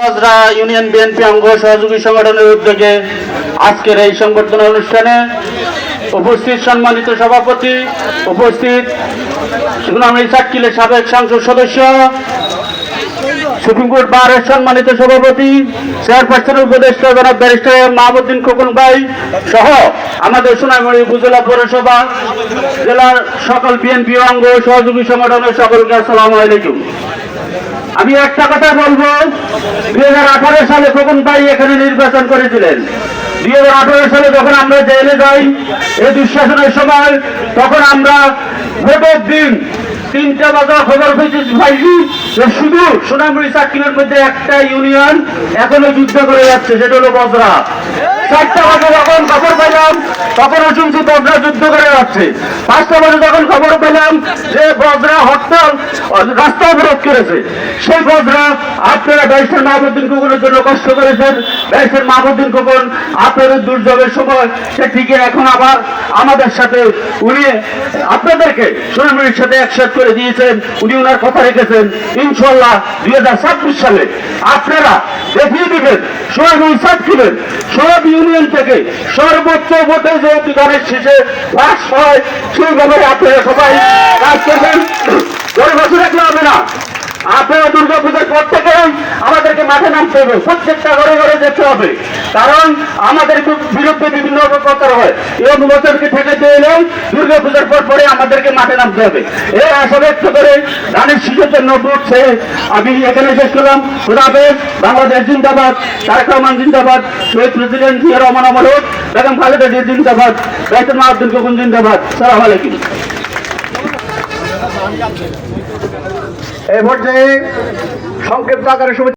বজরা union BNP অঙ্গ সহযোগী সংগঠনের উদ্যোগে আজকের এই সংবর্ধনা অনুষ্ঠানে উপস্থিত সম্মানিত সভাপতি, উপস্থিত সুনামী সাক্কিলের সাবেক সংসদ সদস্য, সুপ্রিম কোর্ট বারের সম্মানিত সভাপতি চেয়ারপারসনের উপদেষ্টা জনাব ব্যারিস্টার মাহমুদ্দিন খোকন ভাই সহ আমাদের সোনামণি উপজেলা পৌরসভা, জেলার সকল বিএনপি অঙ্গ সহযোগী সংগঠনের সকলকে আসসালামু আলাইকুম। আমি একটা কথা বলব, দুই সালে খোকন ভাই এখানে নির্বাচন করেছিলেন। দু হাজার আঠারো সালে যখন আমরা জেলে যাই এই দুঃশাসনের সময় তখন আমরা ভোটের দিন, তিনটা বাজার খবর পেয়েছি ভাইজি যে শুধু সোনামুড়ি চাকরির মধ্যে একটা ইউনিয়ন এখনও যুদ্ধ করে যাচ্ছে, সেটা হলো বজরা। চারটা বাজে যখন খবর পেলাম, তখন শুনছি বজরা যুদ্ধ করে যাচ্ছে। পাঁচটা বাজে যখন খবর পেলাম যে বজরা হরতাল রাস্তা অবরোধ করেছে। সেই বজরা আপনারা ব্যারিস্টার মাহমুদ্দিন খোকনের জন্য কষ্ট করেছেন। ব্যারিস্টার মাহমুদ্দিন খোকন আপনাদের দুর্যোগের সময় সে ঠিকই এখন আবার আমাদের সাথে উনি আপনাদেরকে সোনামুড়ির সাথে একসাথ করে দিয়েছেন। উনি ওনার কথা রেখেছেন। ইনশাল্লাহ দুই হাজার ছাব্বিশ সালে আপনারা দেখিয়ে দিবেন সোনামুড়ি সাতক্ষীরের সব ইউনিয়ন থেকে সর্বোচ্চ ভোটে যে অধিকারের শেষে পাস হয়, সেইভাবে আপনারা সবাই কাজ করবেন। দুর্গা পর থেকে আমাদেরকে মাঠে নামতে হবে। প্রত্যেকটা ঘরে ঘরে যেতে হবে। কারণ আমাদের বিরুদ্ধে বিভিন্ন প্রকার হয়। এই অনুমোচনকে ঠেকাতে এলেও দুর্গা পুজোর পর পরে আমাদেরকে মাঠে নামতে হবে। এই আশা ব্যক্ত করে ধানের শীতের জন্য আমি এখানে শেষ করলাম। খুদাফেজ বাংলাদেশ জিন্দাবাদ, তারেক রহমান জিন্দাবাদ, শহীদ প্রেসিডেন্ট জিয়া রহমান অমর বেগম খালেদা জিয়া জিন্দাবাদ বেতন আব্দুল কবুল জিন্দাবাদ। সালাম আলাইকুম। এই পর্যায়ে সংক্ষিপ্ত আকারে শুভেচ্ছা